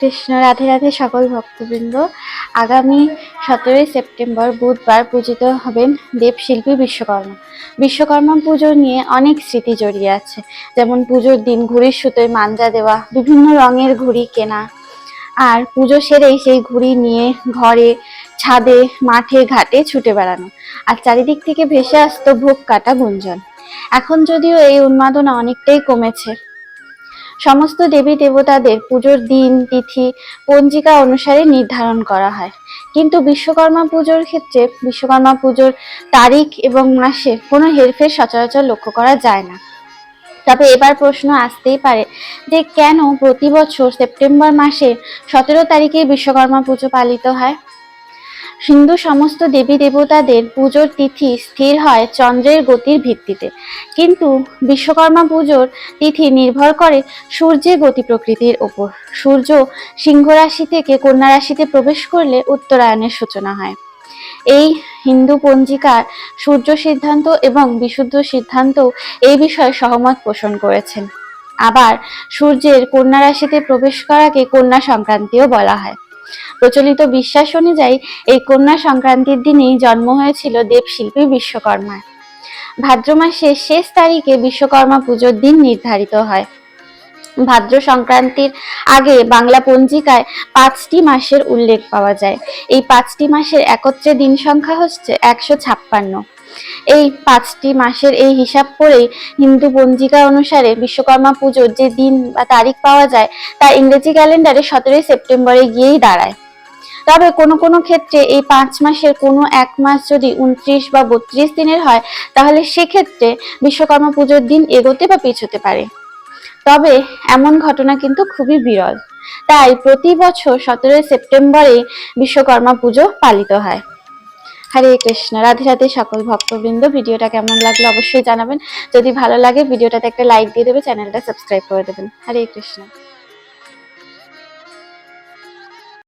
কৃষ্ণ, রাধে রাধে সকল ভক্তবৃন্দ। আগামী সতেরোই সেপ্টেম্বর বুধবার পূজিত হবেন দেবশিল্পী বিশ্বকর্মা। বিশ্বকর্মা পুজো নিয়ে অনেক স্মৃতি জড়িয়ে আছে। যেমন পুজোর দিন ঘুড়ির সুতোয় মাঞ্জা দেওয়া, বিভিন্ন রঙের ঘুড়ি কেনা। আর পুজো সেরেই সেই ঘুড়ি নিয়ে ঘরে, ছাদে, মাঠে, ঘাটে ছুটে বেড়ানো। আর চারিদিক থেকে ভেসে আসতো ভোগ কাটা গুঞ্জন। এখন যদিও এই উন্মাদনা অনেকটাই কমেছে সমস্ত দেবী দেবতাদের পুজোর দিন, তিথি, পঞ্জিকা অনুসারে নির্ধারণ করা হয়। কিন্তু বিশ্বকর্মা পুজোর ক্ষেত্রে বিশ্বকর্মা পুজোর তারিখ এবং মাসে কোনো হেরফের সচরাচর লক্ষ্য করা যায় না। তবে এবার প্রশ্ন আসতেই পারে যে কেন প্রতি বছর সেপ্টেম্বর মাসে সতেরো তারিখে বিশ্বকর্মা পুজো পালিত হয়? হিন্দু সমস্ত দেবী দেবতাদের পুজোর তিথি স্থির হয় চন্দ্রের গতির ভিত্তিতে। কিন্তু বিশ্বকর্মা পুজোর তিথি নির্ভর করে সূর্যের গতি প্রকৃতির ওপর। সূর্য সিংহ রাশি থেকে কন্যা রাশিতে প্রবেশ করলে উত্তরায়ণের সূচনা হয়। এই হিন্দু পঞ্জিকার সূর্য সিদ্ধান্ত এবং বিশুদ্ধ সিদ্ধান্ত এই বিষয়ে সহমত পোষণ করেছেন। আবার সূর্যের কন্যা রাশিতে প্রবেশ করাকে কন্যা সংক্রান্তিও বলা হয়। প্রচলিত বিশ্বাস অনুযায়ী এই কন্যা সংক্রান্তির দিনেই জন্ম হয়েছিল দেবশিল্পী বিশ্বকর্মার ভাদ্র মাসের শেষ তারিখে বিশ্বকর্মা পুজোর দিন নির্ধারিত হয়। ভাদ্র সংক্রান্তির আগে বাংলা পঞ্জিকায় পাঁচটি মাসের উল্লেখ পাওয়া যায়। এই পাঁচটি মাসের একত্রে দিন সংখ্যা হচ্ছে একশো ছাপ্পান্ন। এই পাঁচটি মাসের এই হিসাব করেই হিন্দু পঞ্জিকা অনুসারে বিশ্বকর্মা পুজোর যে দিন বা তারিখ পাওয়া যায়, তা ইংরেজি ক্যালেন্ডারে সতেরোই সেপ্টেম্বরে গিয়েই দাঁড়ায়। তবে কোনো কোনো ক্ষেত্রে এই পাঁচ মাসের কোনো এক মাস যদি উনত্রিশ বা বত্রিশ দিনের হয়, তাহলে সেক্ষেত্রে বিশ্বকর্মা পুজোর দিন এগোতে বা পিছোতে পারে। তবে এমন ঘটনা কিন্তু খুবই বিরল। তাই প্রতি বছর সতেরোই সেপ্টেম্বরে বিশ্বকর্মা পুজো পালিত হয়। হরে কৃষ্ণ। রাধে রাধে সকল ভক্তবৃন্দ, ভিডিওটা কেমন লাগল অবশ্যই জানাবেন। যদি ভালো লাগে, ভিডিওটাতে একটা লাইক দিয়ে দেবে, চ্যানেলটা সাবস্ক্রাইব করে দেবেন। হরে কৃষ্ণ।